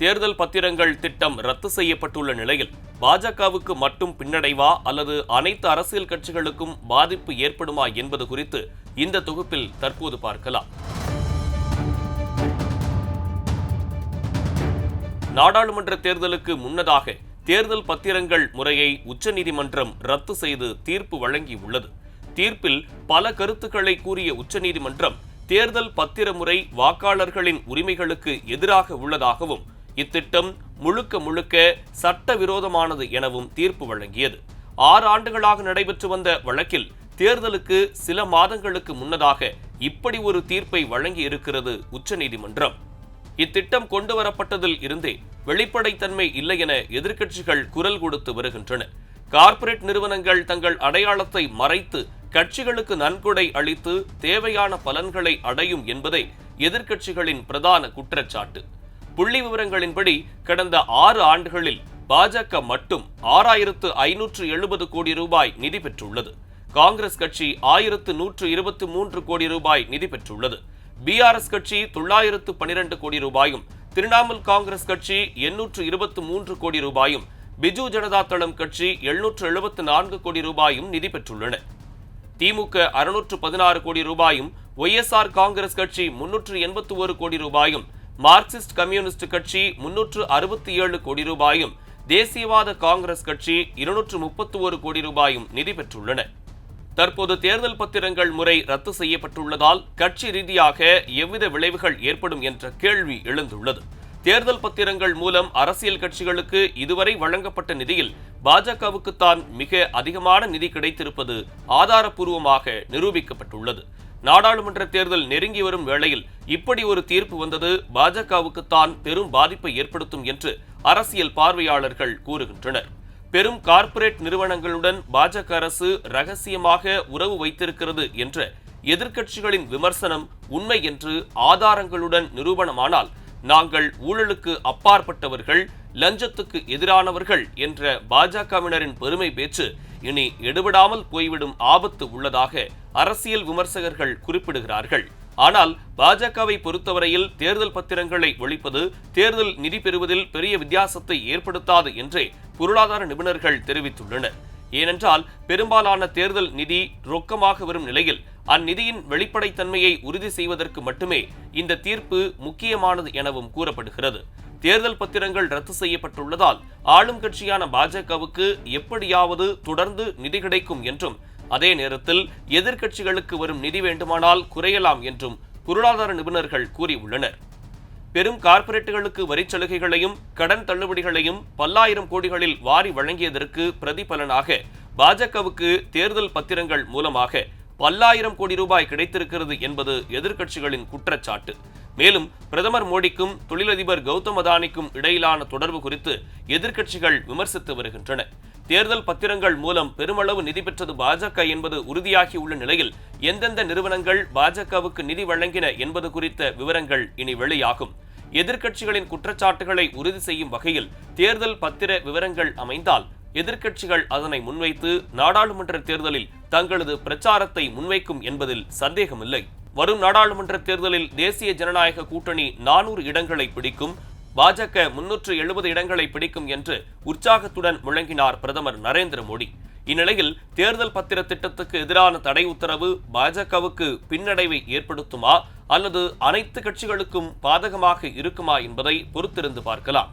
தேர்தல் பத்திரங்கள் திட்டம் ரத்து செய்யப்பட்டுள்ள நிலையில் பாஜகவுக்கு மட்டும் பின்னடைவா அல்லது அனைத்து அரசியல் கட்சிகளுக்கும் பாதிப்பு ஏற்படுமா என்பது குறித்து இந்த தொகுப்பில் தற்போது பார்க்கலாம். நாடாளுமன்ற தேர்தலுக்கு முன்னதாக தேர்தல் பத்திரங்கள் முறையை உச்சநீதிமன்றம் ரத்து செய்து தீர்ப்பு வழங்கியுள்ளது. தீர்ப்பில் பல கருத்துக்களை கூறிய உச்சநீதிமன்றம் தேர்தல் பத்திர முறை வாக்காளர்களின் உரிமைகளுக்கு எதிராக உள்ளதாகவும் இத்திட்டம் முழுக்க முழுக்க சட்டவிரோதமானது எனவும் தீர்ப்பு வழங்கியது. ஆறு ஆண்டுகளாக நடைபெற்று வந்த வழக்கில் தேர்தலுக்கு சில மாதங்களுக்கு முன்னதாக இப்படி ஒரு தீர்ப்பை வழங்கி இருக்கிறது உச்சநீதிமன்றம். இத்திட்டம் கொண்டு வரப்பட்டதில் இருந்தே வெளிப்படைத்தன்மை இல்லை என எதிர்க்கட்சிகள் குரல் கொடுத்து வருகின்றன. கார்ப்பரேட் நிறுவனங்கள் தங்கள் அடையாளத்தை மறைத்து கட்சிகளுக்கு நன்கொடை அளித்து தேவையான பலன்களை அடையும் என்பதே எதிர்க்கட்சிகளின் பிரதான குற்றச்சாட்டு. புள்ளி விவரங்களின்படி கடந்த ஆறு ஆண்டுகளில் பாஜக மட்டும் ஆறாயிரத்து ஐநூற்று எழுபது கோடி ரூபாய் நிதி பெற்றுள்ளது. காங்கிரஸ் கட்சி ஆயிரத்து நூற்று இருபத்தி மூன்று கோடி ரூபாய் நிதி பெற்றுள்ளது. பிஆர்எஸ் கட்சி தொள்ளாயிரத்து பனிரெண்டு கோடி ரூபாயும் திரிணாமுல் காங்கிரஸ் கட்சி எண்ணூற்று இருபத்தி மூன்று கோடி ரூபாயும் பிஜு ஜனதா தளம் கட்சி எழுநூற்று எழுபத்து நான்கு கோடி ரூபாயும் நிதி பெற்றுள்ளன. திமுக அறுநூற்று பதினாறு கோடி ரூபாயும் ஒய்எஸ்ஆர் காங்கிரஸ் கட்சி முன்னூற்று எண்பத்தி ஒரு கோடி ரூபாயும் மார்க்சிஸ்ட் கம்யூனிஸ்ட் கட்சி முன்னூற்று அறுபத்தி ஏழு கோடி ரூபாயும் தேசியவாத காங்கிரஸ் கட்சி இருநூற்று முப்பத்தி ஒரு கோடி ரூபாயும் நிதி பெற்றுள்ளன. தற்போது தேர்தல் பத்திரங்கள் முறை ரத்து செய்யப்பட்டுள்ளதால் கட்சி ரீதியாக எவ்வித விளைவுகள் ஏற்படும் என்ற கேள்வி எழுந்துள்ளது. தேர்தல் பத்திரங்கள் மூலம் அரசியல் கட்சிகளுக்கு இதுவரை வழங்கப்பட்ட நிதியில் பாஜகவுக்குத்தான் மிக அதிகமான நிதி கிடைத்திருப்பது ஆதாரப்பூர்வமாக நிரூபிக்கப்பட்டுள்ளது. நாடாளுமன்ற தேர்தல் நெருங்கி வரும் வேளையில் இப்படி ஒரு தீர்ப்பு வந்தது பாஜகவுக்குத்தான் பெரும் பாதிப்பை ஏற்படுத்தும் என்று அரசியல் பார்வையாளர்கள் கூறுகின்றனர். பெரும் கார்ப்பரேட் நிறுவனங்களுடன் பாஜக அரசு ரகசியமாக உறவு வைத்திருக்கிறது என்ற எதிர்க்கட்சிகளின் விமர்சனம் உண்மை என்று ஆதாரங்களுடன் நிரூபணமானால் நாங்கள் ஊழலுக்கு அப்பாற்பட்டவர்கள் லஞ்சத்துக்கு எதிரானவர்கள் என்ற பாஜகவினரின் பெருமை பேச்சு இனி எடுபடாமல் போய்விடும் ஆபத்து உள்ளதாக அரசியல் விமர்சகர்கள் குறிப்பிடுகிறார்கள். ஆனால் பாஜகவை பொறுத்தவரையில் தேர்தல் பத்திரங்களை ஒழிப்பது தேர்தல் நிதி பெறுவதில் பெரிய வித்தியாசத்தை ஏற்படுத்தாது என்றே பொருளாதார நிபுணர்கள் தெரிவித்துள்ளனர். ஏனென்றால் பெரும்பாலான தேர்தல் நிதி ரொக்கமாக வரும் நிலையில் அந்நிதியின் வெளிப்படைத்தன்மையை உறுதி செய்வதற்கு மட்டுமே இந்த தீர்ப்பு முக்கியமானது எனவும் கூறப்படுகிறது. தேர்தல் பத்திரங்கள் ரத்து செய்யப்பட்டுள்ளதால் ஆளும் கட்சியான பாஜகவுக்கு எப்படியாவது தொடர்ந்து நிதி கிடைக்கும் என்றும் அதே நேரத்தில் எதிர்க்கட்சிகளுக்கு வரும் நிதி வேண்டுமானால் குறையலாம் என்றும் பொருளாதார நிபுணர்கள் கூறியுள்ளனர். பெரும் கார்ப்பரேட்டுகளுக்கு வரிச் சலுகைகளையும் கடன் தள்ளுபடிகளையும் பல்லாயிரம் கோடிகளில் வாரி வழங்கியதற்கு பிரதிபலனாக பாஜகவுக்கு தேர்தல் பத்திரங்கள் மூலமாக பல்லாயிரம் கோடி ரூபாய் கிடைத்திருக்கிறது என்பது எதிர்க்கட்சிகளின் குற்றச்சாட்டு. மேலும் பிரதமர் மோடிக்கும் தொழிலதிபர் கௌதம் அதானிக்கும் இடையிலான தொடர்பு குறித்து எதிர்க்கட்சிகள் விமர்சித்து வருகின்றன. தேர்தல் பத்திரங்கள் மூலம் பெருமளவு நிதி பெற்றது பாஜக என்பது உறுதியாகியுள்ள நிலையில் எந்தெந்த நிறுவனங்கள் பாஜகவுக்கு நிதி வழங்கின என்பது குறித்த விவரங்கள் இனி வெளியாகும். எதிர்க்கட்சிகளின் குற்றச்சாட்டுகளை உறுதி செய்யும் வகையில் தேர்தல் பத்திர விவரங்கள் அமைந்தால் எதிர்க்கட்சிகள் அதனை முன்வைத்து நாடாளுமன்ற தேர்தலில் தங்களது பிரச்சாரத்தை முன்வைக்கும் என்பதில் சந்தேகமில்லை. வரும் நாடாளுமன்ற தேர்தலில் தேசிய ஜனநாயக கூட்டணி நானூறு இடங்களை பிடிக்கும் பாஜக முன்னூற்று எழுபது இடங்களை பிடிக்கும் என்று உற்சாகத்துடன் முழங்கினார் பிரதமர் நரேந்திர மோடி. இந்நிலையில் தேர்தல் பத்திர திட்டத்துக்கு எதிரான தடை உத்தரவு பாஜகவுக்கு பின்னடைவை ஏற்படுத்துமா அல்லது அனைத்து கட்சிகளுக்கும் பாதகமாக இருக்குமா என்பதை பொறுத்திருந்து பார்க்கலாம்.